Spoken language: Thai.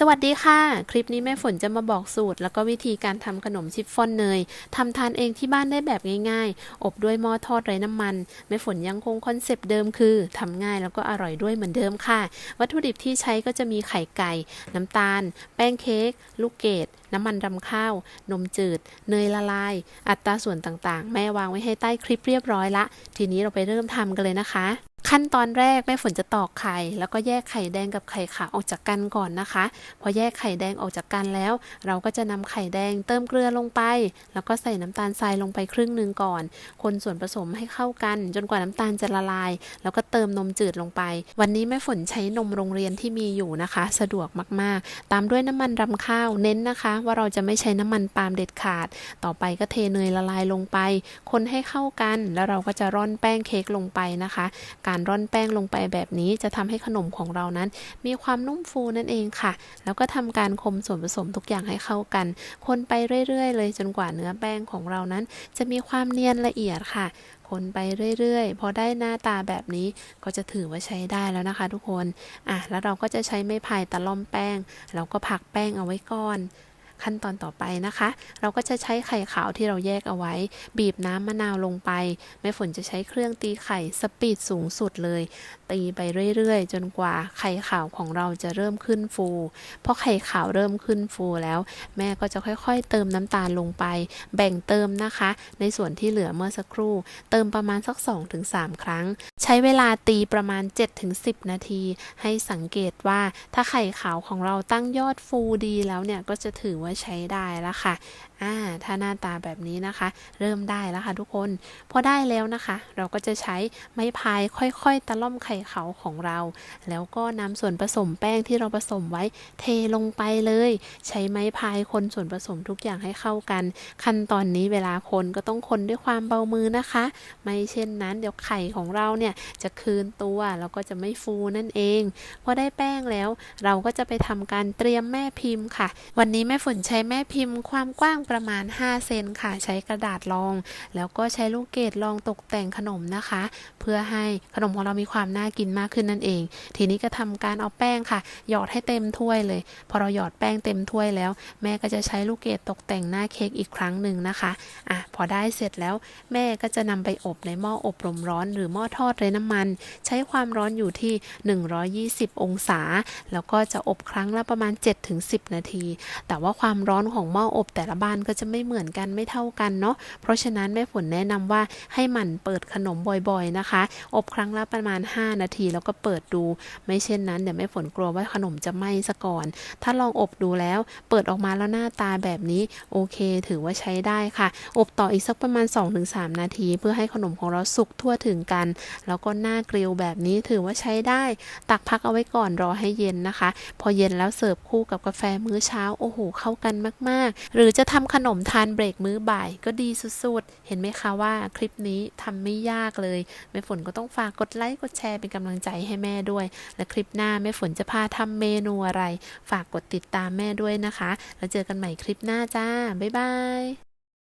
สวัสดีค่ะ คลิปนี้แม่ฝนจะมาบอกสูตร แล้วก็วิธีการทำขนมชิฟฟ่อนเนยทำทานเองที่บ้านได้แบบง่ายๆ อบด้วยหม้อทอดไร้น้ำมัน แม่ฝนยังคงคอนเซปต์เดิมคือทำง่ายแล้วก็อร่อยด้วยเหมือนเดิมค่ะ วัตถุดิบที่ใช้ก็จะมีไข่ไก่ น้ำตาล แป้งเค้ก ลูกเกดน้ำมันรำข้าว นมจืด เนยละลาย อัตราส่วนต่างๆ แม่วางไว้ให้ใต้คลิปเรียบร้อยละ ทีนี้เราไปเริ่มทำกันเลยนะคะ ขั้นตอนแรกแม่ฝนจะตอกไข่ แล้วก็แยกไข่แดงกับไข่ขาวออกจากกันก่อนนะคะ พอแยกไข่แดงออกจากกันแล้ว เราก็จะนำไข่แดงเติมเกลือลงไป แล้วก็ใส่น้ำตาลทรายลงไปครึ่งหนึ่งก่อน คนส่วนผสมให้เข้ากัน จนกว่าน้ำตาลจะละลาย แล้วก็เติมนมจืดลงไป วันนี้แม่ฝนใช้นมโรงเรียนที่มีอยู่นะคะ สะดวกมากๆ ตามด้วยน้ำมันรำข้าวเน้นนะคะ ว่าเราจะไม่ใช้น้ำมันปาล์มเด็ดขาด ต่อไปก็เทเนยละลายลงไป คนให้เข้ากัน แล้วเราก็จะร่อนแป้งเค้กลงไปนะคะ การร่อนแป้งลงไปแบบนี้จะทำให้ขนมของเรานั้น มีความนุ่มฟูนั่นเองค่ะ แล้วก็ทำการคมส่วนผสมทุกอย่างให้เข้ากัน คนไปเรื่อยๆ เลยจนกว่าเนื้อแป้งของเรานั้น จะมีความเนียนละเอียดค่ะคนไปเรื่อยๆ พอได้หน้าตาแบบนี้ก็จะถือว่าใช้ได้แล้วนะคะ ทุกคน อะ แล้วเราก็จะใช้ไม้พายตะล่อมแป้ง แล้วก็ผักแป้งเอาไว้ก่อน ขั้นตอนต่อไปนะคะ เราก็จะใช้ไข่ขาวที่เราแยกเอาไว้ บีบน้ำมะนาวลงไป แม่ฝนจะใช้เครื่องตีไข่สปีดสูงสุดเลย ตีไปเรื่อยๆ จนกว่าไข่ขาวของเราจะเริ่มขึ้นฟูพอไข่ขาวเริ่มขึ้นฟูแล้ว แม่ก็จะค่อยๆ เติมน้ำตาลลงไป แบ่งเติมนะคะ ในส่วนที่เหลือเมื่อสักครู่ เติมประมาณสัก 2-3 ครั้ง ใช้เวลาตีประมาณ 7-10 นาที ให้สังเกตว่าถ้าไข่ขาวของเราตั้งยอดฟูดีแล้วเนี่ยก็จะถือว่าใช้ได้แล้วค่ะ อ่า ถ้าหน้าตาแบบนี้นะคะ เริ่มได้แล้วค่ะทุกคน พอได้แล้วนะคะ เราก็จะใช้ไม้พายค่อยๆ ตะล่อมไข่เขาของเรา แล้วก็นำส่วนผสมแป้งที่เราผสมไว้เทลงไปเลย ใช้ไม้พายคนส่วนผสมทุกอย่างให้เข้ากัน ขั้นตอนนี้เวลาคนก็ต้องคนด้วยความเบามือนะคะ ไม่เช่นนั้นเดี๋ยวไข่ของเราเนี่ยจะคืนตัวแล้วก็จะไม่ฟูนั่นเอง พอได้แป้งแล้วเราก็จะไปทำการเตรียมแม่พิมพ์ค่ะ วันนี้แม่ฝนใช้แม่พิมพ์ความกว้างประมาณ 5 เซนค่ะ ใช้กระดาษรอง แล้วก็ใช้ลูกเกดรองตกแต่งขนมนะคะ เพื่อให้ขนมของเรามีความน่ากินมากขึ้นนั่นเอง ทีนี้ก็ทำการเอาแป้งค่ะ หยอดให้เต็มถ้วยเลย พอเราหยอดแป้งเต็มถ้วยแล้ว แม่ก็จะใช้ลูกเกดตกแต่งหน้าเค้กอีกครั้งหนึ่งนะคะอะพอได้เสร็จแล้วแม่ก็จะนำไปอบในหม้ออบลมร้อนหรือหม้อทอดไร้น้ำมัน ใช้ความร้อนอยู่ที่ 120 องศา แล้วก็จะอบครั้งละประมาณ 7-10 นาที แต่ว่าความความร้อนของหม้ออบแต่ละบ้านก็จะไม่เหมือนกันไม่เท่ากันเนาะเพราะฉะนั้นแม่ฝนแนะนำว่าให้หมั่นเปิดขนมบ่อยๆนะคะ อบครั้งละประมาณ 5 นาทีแล้วก็เปิดดู ไม่เช่นนั้นเดี๋ยวแม่ฝนกลัวว่าขนมจะไหม้ซะก่อน ถ้าลองอบดูแล้วเปิดออกมาแล้วหน้าตาแบบนี้โอเค ถือว่าใช้ได้ค่ะ อบต่ออีกสักประมาณ 2-3 นาที เพื่อให้ขนมของเราสุกทั่วถึงกัน แล้วก็หน้ากริลแบบนี้ถือว่าใช้ได้ ตักพักเอาไว้ก่อนรอให้เย็นนะคะ พอเย็นแล้วเสิร์ฟคู่กับกาแฟมื้อเช้าโอ้โหเข้ากันมาก ๆ หรือจะทำขนมทานเบรกมื้อบ่ายก็ดีสุดๆ เห็นไหมคะว่าคลิปนี้ทำไม่ยากเลย แม่ฝนก็ต้องฝากกดไลค์กดแชร์เป็นกำลังใจให้แม่ด้วย และคลิปหน้าแม่ฝนจะพาทำเมนูอะไร ฝากกดติดตามแม่ด้วยนะคะ แล้วเจอกันใหม่คลิปหน้าจ้า บ๊ายบาย